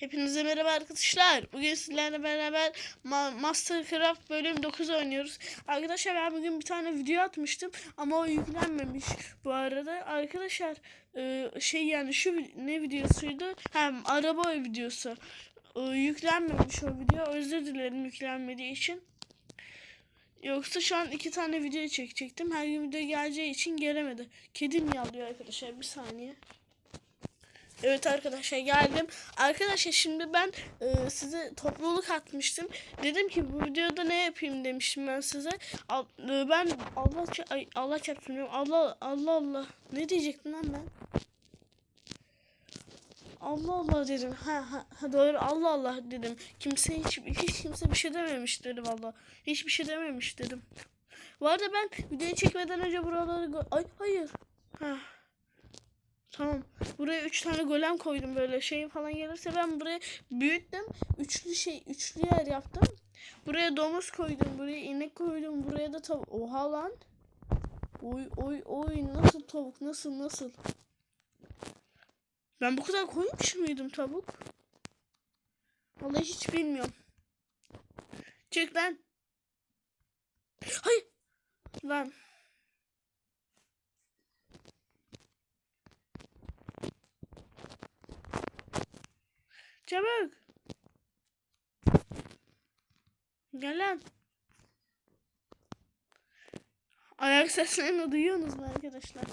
Hepinize merhaba arkadaşlar. Bugün sizlerle beraber Ma- Mastercraft bölüm 9 oynuyoruz. Arkadaşlar ben bugün bir tane video atmıştım ama o yüklenmemiş bu arada. Arkadaşlar e, şey yani şu ne videosuydu? Hem araba videosu. E, yüklenmemiş o video. Özür dilerim yüklenmediği için. Yoksa şu an iki tane video çekecektim. Her gün video geleceği için gelemedi. Kedim yalıyor arkadaşlar. Bir saniye. Evet arkadaşlar geldim. Arkadaşlar şimdi ben e, size topluluk atmıştım. Dedim ki bu videoda ne yapayım demiştim ben size. Al- e, ben Allah ay, Allah çarpsın. Allah Allah Allah. Ne diyecektim lan ben? Allah Allah dedim. Ha, ha, ha doğru Allah Allah dedim. Kimse hiç, hiç kimse bir şey dememiş dedi valla. Hiçbir şey dememiş dedim. Bu arada ben videoyu çekmeden önce buraları ay hayır. Ha. Tamam. Buraya üç tane golem koydum böyle şey falan gelirse ben buraya büyüttüm. Üçlü şey üçlü yer yaptım. Buraya domuz koydum. Buraya inek koydum. Buraya da tavuk. Oha lan. Oy oy oy nasıl tavuk nasıl nasıl. Ben bu kadar koymuş muydum tavuk? Vallahi hiç bilmiyorum. Çık lan. Hayır. Lan. Çabuk. Gel lan. Ayak seslerini duyuyorsunuz mu arkadaşlar?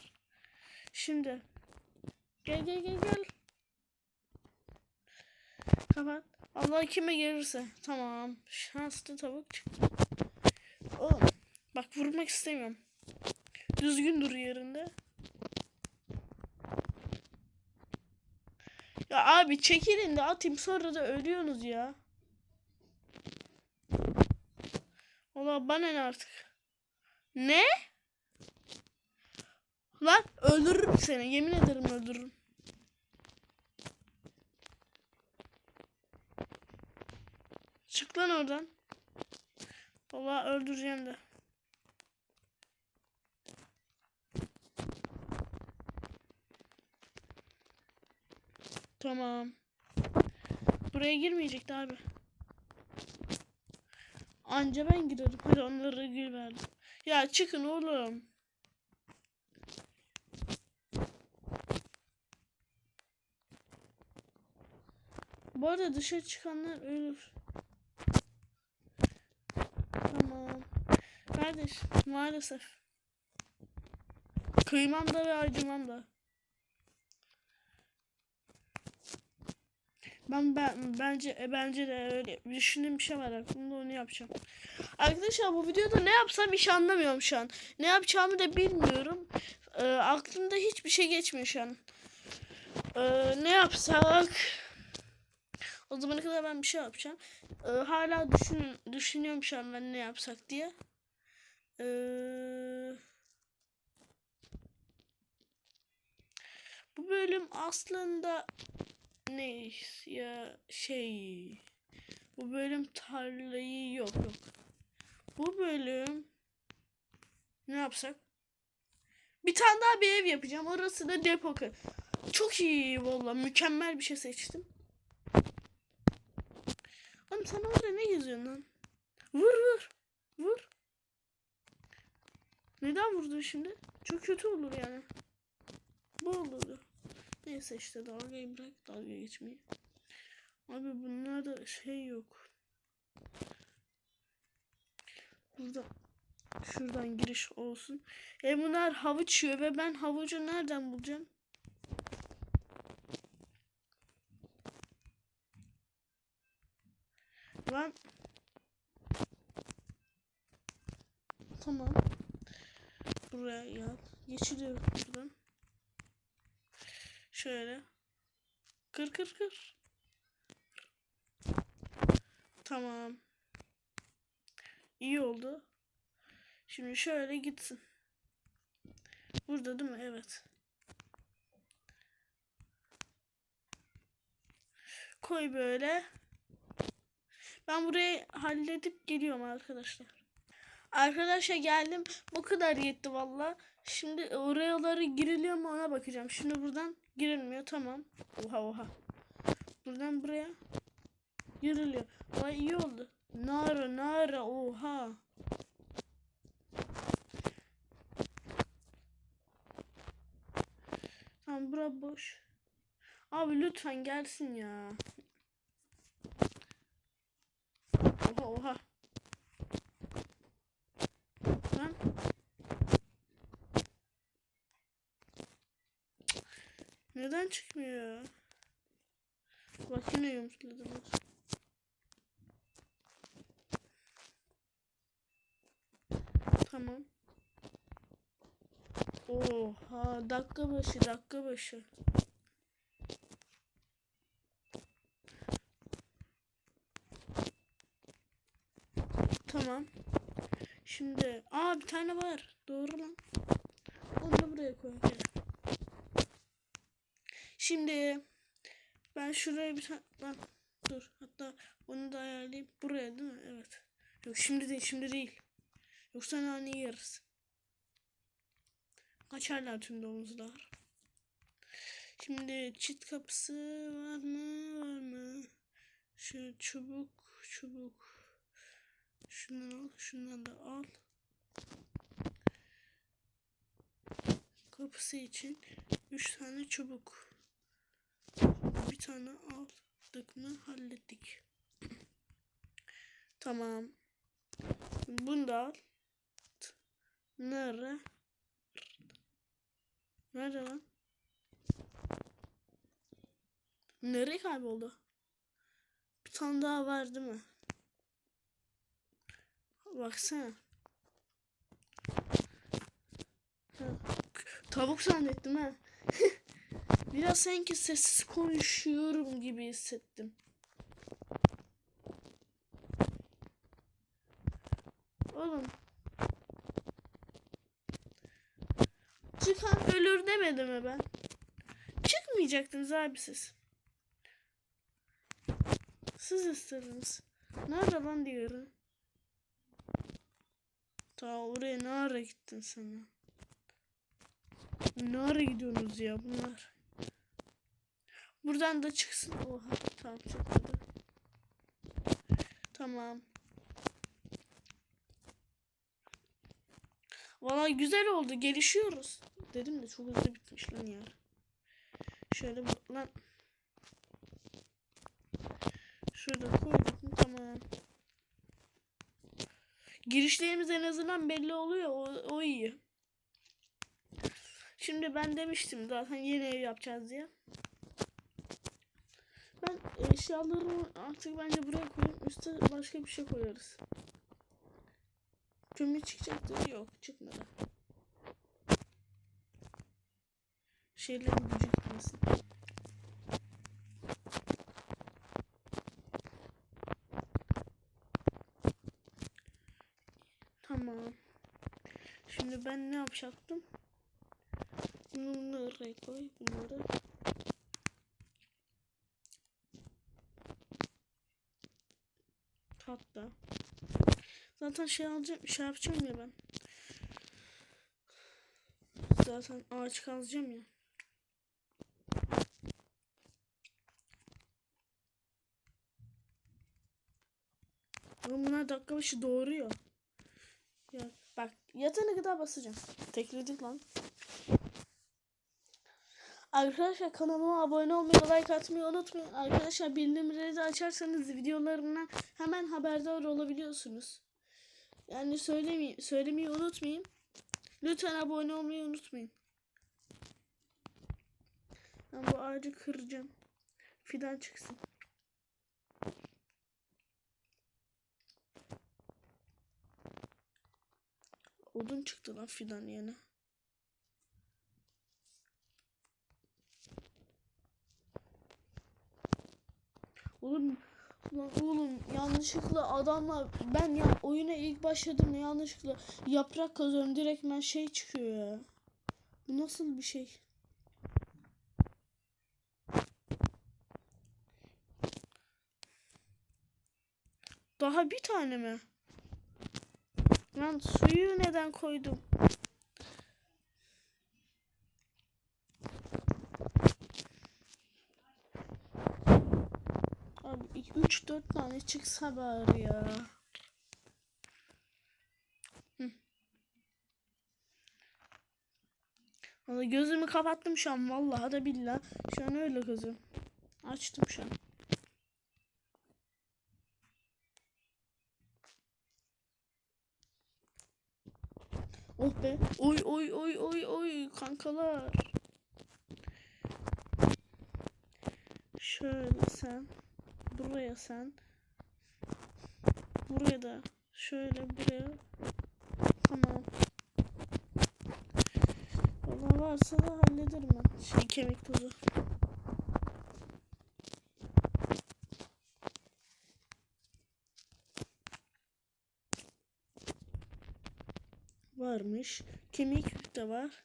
Şimdi. Gel gel gel gel. Kapat. Allah kime gelirse. Tamam. Şanslı tavuk çıktı. Oğlum. Bak vurmak istemiyorum. Düzgün dur yerinde. Ya abi çekilin de atayım sonra da ölüyorsunuz ya. Valla bana ne artık. Ne? Lan öldürürüm seni. Yemin ederim öldürürüm. Çık lan oradan. Valla öldüreceğim de. Tamam. Buraya girmeyecekti abi. Anca ben girerim. Hadi onları gir verdim. Ya çıkın oğlum. Bu arada dışarı çıkanlar ölür. Tamam. Kardeş maalesef. Kıymam da ve acımam da. Ben, ben bence e, bence de öyle düşündüğüm bir şey var aklımda onu yapacağım. Arkadaşlar bu videoda ne yapsam hiç anlamıyorum şu an. Ne yapacağımı da bilmiyorum. Ee, aklımda hiçbir şey geçmiyor şu an. Ee, ne yapsak? O zamana kadar ben bir şey yapacağım. Ee, hala düşün, düşünüyorum şu an ben ne yapsak diye. Ee, bu bölüm aslında ne ya şey bu bölüm tarlayı yok yok. Bu bölüm ne yapsak? Bir tane daha bir ev yapacağım. Orası da depo. Çok iyi valla. Mükemmel bir şey seçtim. Oğlum sen orada ne geziyorsun lan? Vur vur. Vur. Neden vurdun şimdi? Çok kötü olur yani. Bu olurdu. Neyse işte dalgayı bırak dalga geçmeyi. Abi bunlarda şey yok. Burada şuradan giriş olsun. E bunlar havuç yiyor ve ben havucu nereden bulacağım? Lan Tamam. Buraya yap. Geçiriyorum buradan. Şöyle. Kır kır kır. Tamam. İyi oldu. Şimdi şöyle gitsin. Burada değil mi? Evet. Koy böyle. Ben burayı halledip geliyorum arkadaşlar. Arkadaşlar geldim. Bu kadar yetti valla. Şimdi oraları giriliyor mu ona bakacağım. Şimdi buradan girilmiyor tamam. Oha oha. Buradan buraya yürülüyor. Vay iyi oldu. Nara nara oha. Tamam bura boş. Abi lütfen gelsin ya. Oha oha. Lan. Neden çıkmıyor? Bak yine yumuşladılar. Tamam. Oha dakika başı dakika başı. Tamam. Şimdi aa bir tane var. Doğru lan. Onu da buraya koy. Şimdi ben şuraya bir tane dur hatta onu da ayarlayayım buraya değil mi? Evet. Yok şimdi değil şimdi değil. Yoksa nane yeriz. Kaçarlar tüm domuzlar. Şimdi çit kapısı var mı? Var mı? Şu çubuk, çubuk. Şundan al, şundan da al. Kapısı için 3 tane çubuk. Bir tane aldık mı hallettik. tamam. Bunu da al. Nerede? Nerede lan? Nereye kayboldu? Bir tane daha var değil mi? Baksana. Ha. Tavuk zannettim ha. Biraz sanki sessiz konuşuyorum gibi hissettim. Oğlum. Çıkan ölür demedim mi ben? Çıkmayacaktınız abi siz. Siz istediniz. Nerede lan diğeri? Ta oraya ne ara gittin sen? Ne ara gidiyorsunuz ya bunlar? Buradan da çıksın. Oha tamam çıkmadı. Tamam. Valla güzel oldu. Gelişiyoruz. Dedim de çok hızlı bitmiş lan ya. Şöyle bu- lan. Şurada koyduk mu? Tamam. Girişlerimiz en azından belli oluyor. O, o iyi. Şimdi ben demiştim zaten yeni ev yapacağız diye. Ben eşyalarımı artık bence buraya koyayım. Üste başka bir şey koyarız. Kömür çıkacaktı. Yok çıkmadı. Şeylerin gücü gitmesin. Tamam. Şimdi ben ne yapacaktım? Bunları koy. Bunları. Hatta. Zaten şey alacağım, şey yapacağım ya ben. Zaten ağaç kazacağım ya. Oğlum bunlar dakika başı doğuruyor. Ya bak yatana kadar basacağım. Tekledik lan. Arkadaşlar kanalıma abone olmayı, like atmayı unutmayın. Arkadaşlar bildirimleri de açarsanız videolarımdan hemen haberdar olabiliyorsunuz. Yani söylemeyi, söylemeyi unutmayın. Lütfen abone olmayı unutmayın. Ben bu ağacı kıracağım. Fidan çıksın. Odun çıktı lan fidan yerine. Oğlum lan oğlum yanlışlıkla adamla ben ya oyuna ilk başladım yanlışlıkla yaprak kazıyorum direkt ben şey çıkıyor ya. Bu nasıl bir şey? Daha bir tane mi? Lan suyu neden koydum? 3 4 tane çıksa bari ya. Hı. Vallahi gözümü kapattım şu an vallahi da billah. Şu an öyle gözüm. Açtım şu an. Oh be. Oy oy oy oy oy kankalar. Şöyle sen. Buraya sen. Buraya da. Şöyle buraya. Tamam. Valla varsa da hallederim ben. Şey kemik tozu. Varmış. Kemik de var.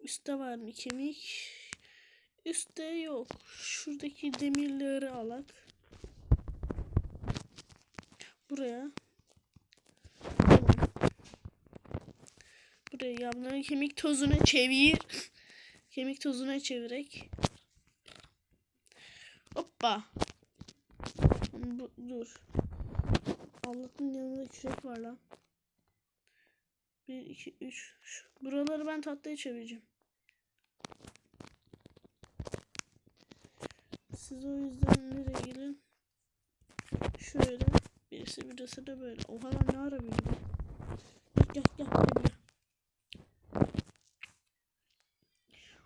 Üstte var mı kemik? Üstte yok. Şuradaki demirleri alak. Buraya. Buraya yavruları kemik tozuna çevir. Kemik tozuna çevirek. Hoppa. Bu, dur. Allah'ın yanında kürek var lan. 1, 2, 3. Buraları ben tatlıya çevireceğim. Siz o yüzden nereye gelin? Şöyle. Birisi birisi de böyle. Oha lan ne ara? Gel gel gel.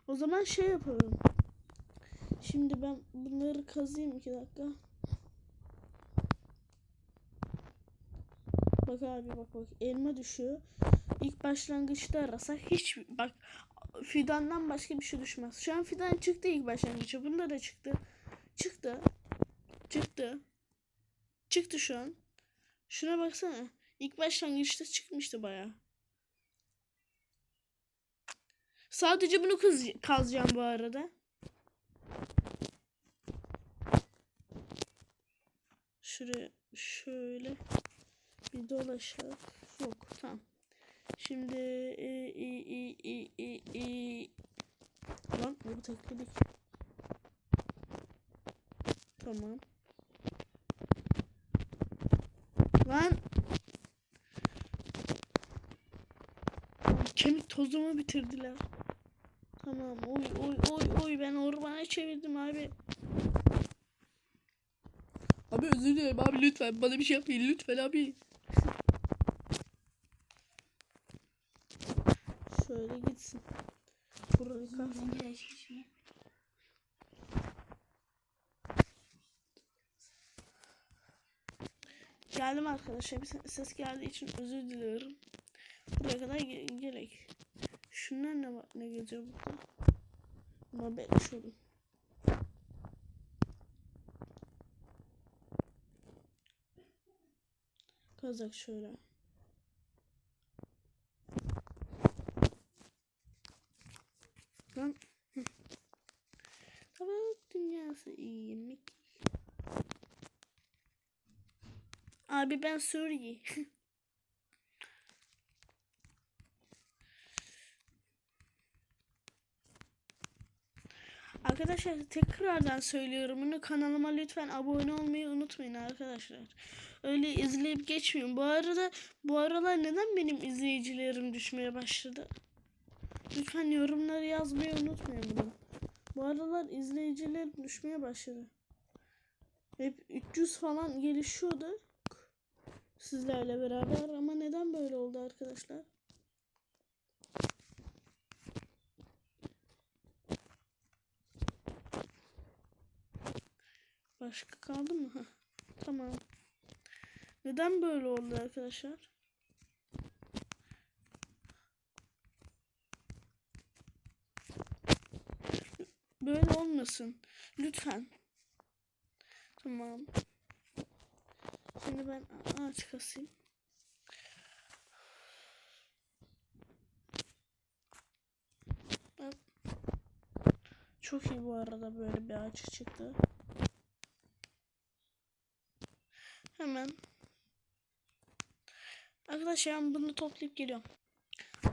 O zaman şey yapalım. Şimdi ben bunları kazıyım iki dakika. Bak abi bak bak elma düşüyor. İlk başlangıçta arasak hiç bak fidandan başka bir şey düşmez. Şu an fidan çıktı ilk başlangıçta. Bunda da çıktı. Çıktı. Çıktı. Çıktı şu an. Şuna baksana. İlk başlangıçta çıkmıştı baya. Sadece bunu kız kazacağım bu arada. Şuraya şöyle bir dolaşalım. Yok tamam. Şimdi e, e, e, e, e, e. Lan bunu tekledik. Tamam. Lan. Kemik tozumu bitirdiler. Tamam. Oy oy oy oy ben ormana çevirdim abi. Abi özür dilerim abi lütfen bana bir şey yapmayın lütfen abi. Şöyle gitsin. Burayı kaz. Geldim arkadaşlar. Bir se- ses geldiği için özür diliyorum. Buraya kadar ge- gerek. Şunlar ne? Ne geziyor burada? Mabel şöyle. Kazak şöyle. Lan. Hı. Tamam dünyası iyi. Abi ben Suriye. Arkadaşlar tekrardan söylüyorum bunu kanalıma lütfen abone olmayı unutmayın arkadaşlar. Öyle izleyip geçmeyin. Bu arada bu aralar neden benim izleyicilerim düşmeye başladı? Lütfen yorumları yazmayı unutmayın bunu. Bu aralar izleyicilerim düşmeye başladı. Hep 300 falan gelişiyordu sizlerle beraber ama neden böyle oldu arkadaşlar? Başka kaldı mı? Tamam. Neden böyle oldu arkadaşlar? Böyle olmasın. Lütfen. Tamam. Şimdi ben ağaç kasayım. Bak. Çok iyi bu arada böyle bir ağaç çıktı. Hemen. Arkadaşlar ben bunu toplayıp geliyorum.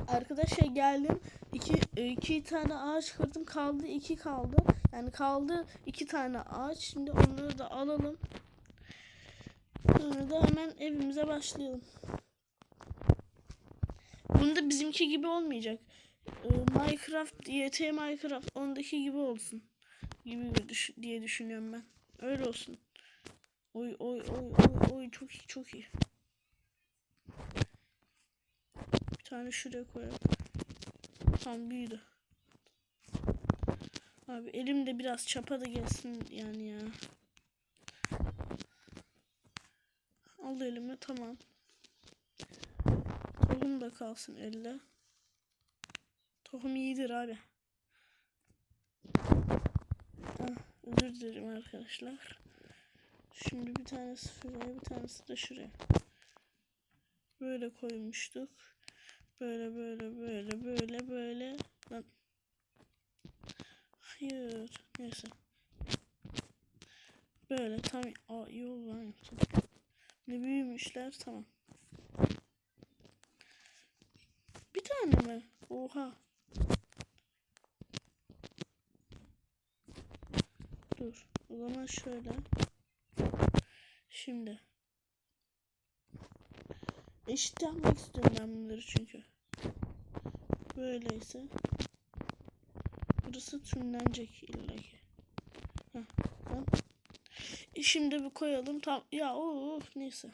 Arkadaşlar geldim. iki, e, iki tane ağaç kırdım kaldı iki kaldı. Yani kaldı iki tane ağaç. Şimdi onları da alalım. Da hemen evimize başlayalım. Bunda bizimki gibi olmayacak. Ee, Minecraft, YT Minecraft ondaki gibi olsun. Gibi diye düşünüyorum ben. Öyle olsun. Oy oy oy oy oy çok iyi çok iyi. Bir tane şuraya koyalım. Tam büyüdü. Abi elimde biraz çapa da gelsin yani ya. Al elime tamam. Tohum da kalsın elde. Tohum iyidir abi. Ah, özür dilerim arkadaşlar. Şimdi bir tanesi şuraya bir tanesi de şuraya. Böyle koymuştuk. Böyle böyle böyle böyle böyle. Lan. Hayır. Neyse. Böyle tam Aa, iyi oldu lan yaptım. Ne büyümüşler tamam. Bir tane mi? Oha. Dur. O zaman şöyle. Şimdi. Eşit yapmak istiyorum ben bunları çünkü. Böyleyse. Burası tümlenecek illaki. Heh, tamam. E şimdi bir koyalım. Tam ya of neyse.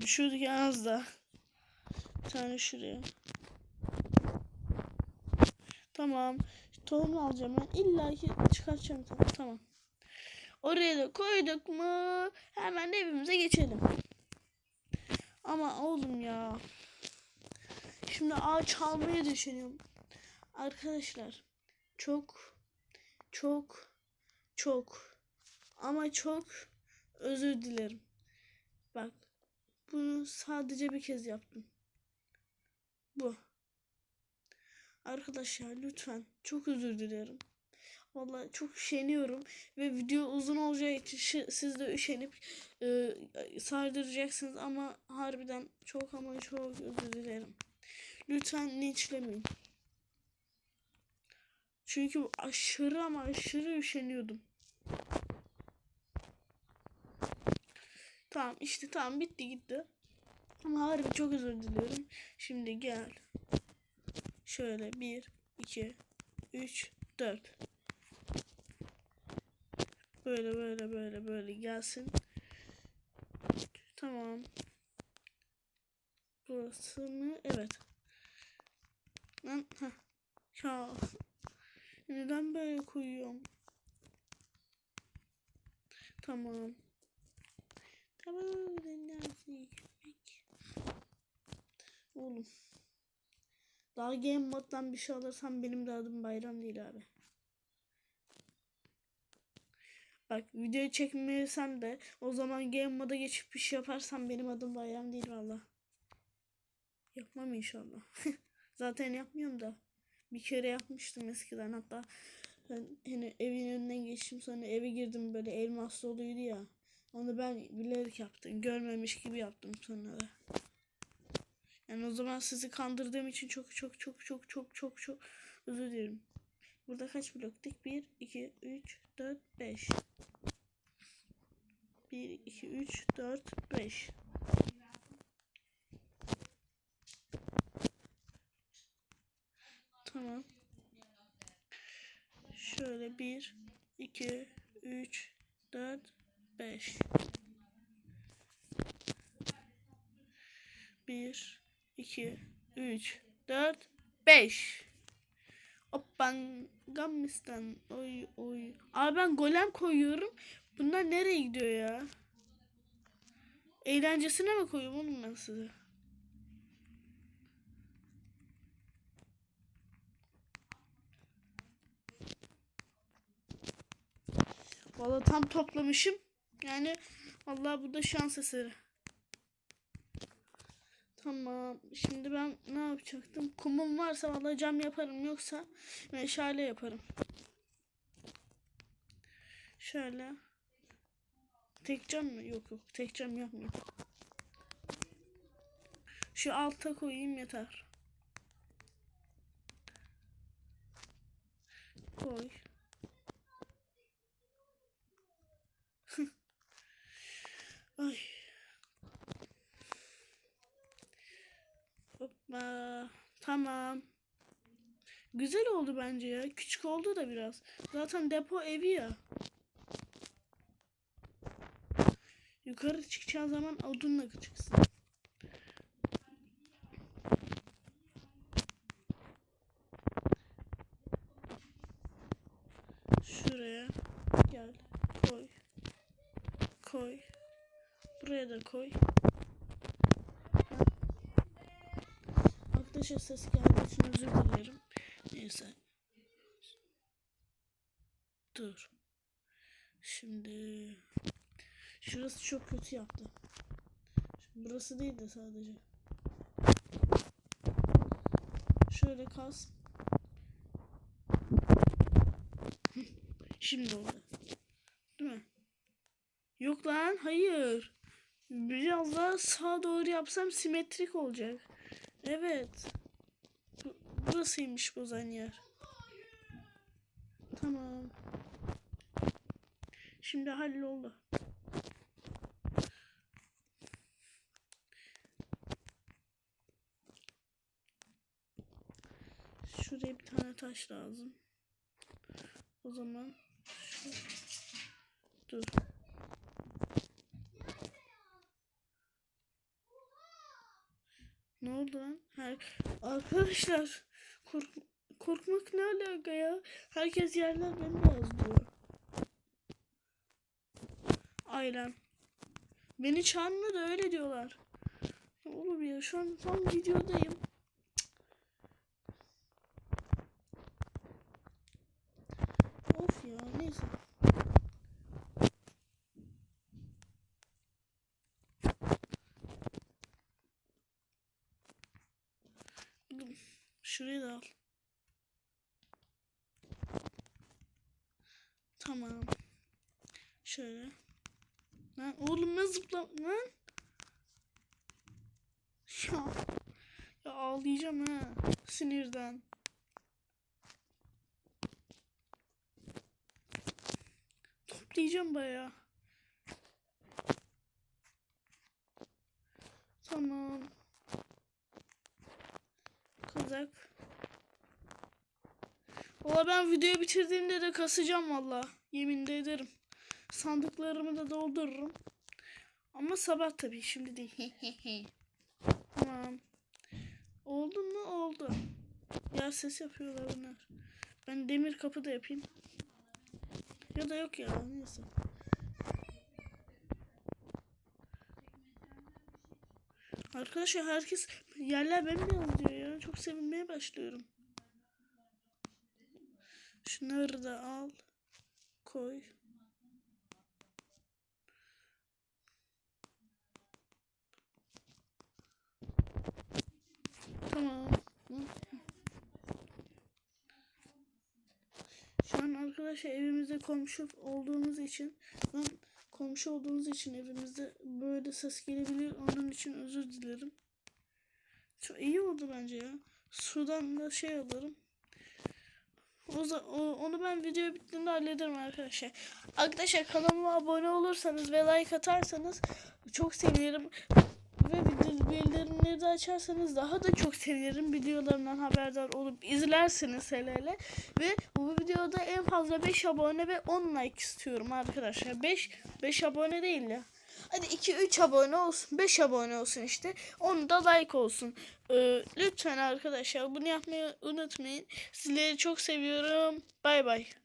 Düşürdük en az da. Bir tane şuraya. Tamam. Tohum alacağım ben. İlla ki çıkartacağım. Tamam. Oraya da koyduk mu hemen evimize geçelim. Ama oğlum ya. Şimdi ağaç almayı düşünüyorum. Arkadaşlar çok çok çok ama çok özür dilerim. Bak bunu sadece bir kez yaptım. Bu. Arkadaşlar lütfen çok özür dilerim. Vallahi çok üşeniyorum ve video uzun olacağı için siz de üşenip e, sardıracaksınız ama harbiden çok ama çok özür dilerim. Lütfen linçlemeyin. Çünkü aşırı ama aşırı üşeniyordum. Tamam işte tamam bitti gitti. Ama harbi çok özür diliyorum. Şimdi gel. Şöyle 1, 2, 3, 4. Böyle böyle böyle böyle gelsin. Tamam. Burası mı? Evet. Lan ha. Neden böyle koyuyorum? Tamam. Tamam. Ekmek? Oğlum. Daha game moddan bir şey alırsam benim de adım bayram değil abi. Bak video çekmesem de o zaman game moda geçip bir şey yaparsam benim adım bayram değil valla. Yapmam inşallah. Zaten yapmıyorum da. Bir kere yapmıştım eskiden hatta ben hani evin önünden geçtim sonra eve girdim böyle elmas doluydu ya. Onu ben bilerek yaptım. Görmemiş gibi yaptım sonra. Yani o zaman sizi kandırdığım için çok çok çok çok çok çok çok özür dilerim. Burada kaç bloktik? 1, 2, 3, 4, 5. 1, 2, 3, 4, 5. Tamam. Şöyle 1, 2, 3, 4, 5. 1, 2, 3, 4, 5. Hoppan Gamistan. Oy oy. Abi ben golem koyuyorum. Bunlar nereye gidiyor ya? Eğlencesine mi koyuyorum oğlum ben size? Vallahi tam toplamışım. Yani vallahi bu da şans eseri. Tamam. Şimdi ben ne yapacaktım? Kumum varsa vallahi cam yaparım. Yoksa meşale yaparım. Şöyle. Tek cam mı? Yok yok. Tek cam yapmıyorum. Şu alta koyayım yeter. Koy. Ay. Hoppa. Tamam. Güzel oldu bence ya. Küçük oldu da biraz. Zaten depo evi ya. Yukarı çıkacağın zaman odunla çıksın. Şuraya gel. Koy. Koy. Buraya da koy. Arkadaşlar ses geldiği için özür dilerim. Neyse. Dur. Şimdi şurası çok kötü yaptı. Şimdi burası değil de sadece. Şöyle kas. Şimdi oldu. Değil mi? Yok lan hayır. Biraz daha sağa doğru yapsam simetrik olacak. Evet. Bu- Burasıymış bozan yer. Tamam. Şimdi halloldu. Şuraya bir tane taş lazım. O zaman şu... Dur. Ne oldu lan? Her... Arkadaşlar kork... korkmak ne alaka ya? Herkes yerler bembeyaz diyor. Ailem. Beni çağırmıyor da öyle diyorlar. Oğlum ya şu an tam videodayım. Of ya neyse. Oğlum, Şurayı da al. Tamam. Şöyle. Lan oğlum ne zıpla lan? Ya. Ya ağlayacağım ha. Sinirden. Toplayacağım bayağı. Tamam. Kazak. Videoyu bitirdiğimde de kasacağım valla. Yemin de ederim. Sandıklarımı da doldururum. Ama sabah tabii şimdi değil. tamam. Oldu mu? Oldu. Ya ses yapıyorlar bunlar. Ben demir kapı da yapayım. Ya da yok ya neyse. Arkadaşlar herkes yerler bembeyaz diyor ya. Çok sevinmeye başlıyorum. Şunları da al. Koy. Tamam. Şu an arkadaşlar evimizde komşu olduğumuz için ben komşu olduğumuz için evimizde böyle ses gelebilir. Onun için özür dilerim. Çok iyi oldu bence ya. Sudan da şey alırım. Onu ben video bittiğinde hallederim arkadaşlar. Arkadaşlar kanalıma abone olursanız ve like atarsanız çok sevinirim. Ve bildir- bildirimleri de açarsanız daha da çok sevinirim. Videolarımdan haberdar olup izlersiniz hele hele. Ve bu videoda en fazla 5 abone ve 10 like istiyorum arkadaşlar. 5 5 abone değil ya. Hadi 2-3 abone olsun. 5 abone olsun işte. 10 da like olsun. Ee, lütfen arkadaşlar bunu yapmayı unutmayın. Sizleri çok seviyorum. Bay bay.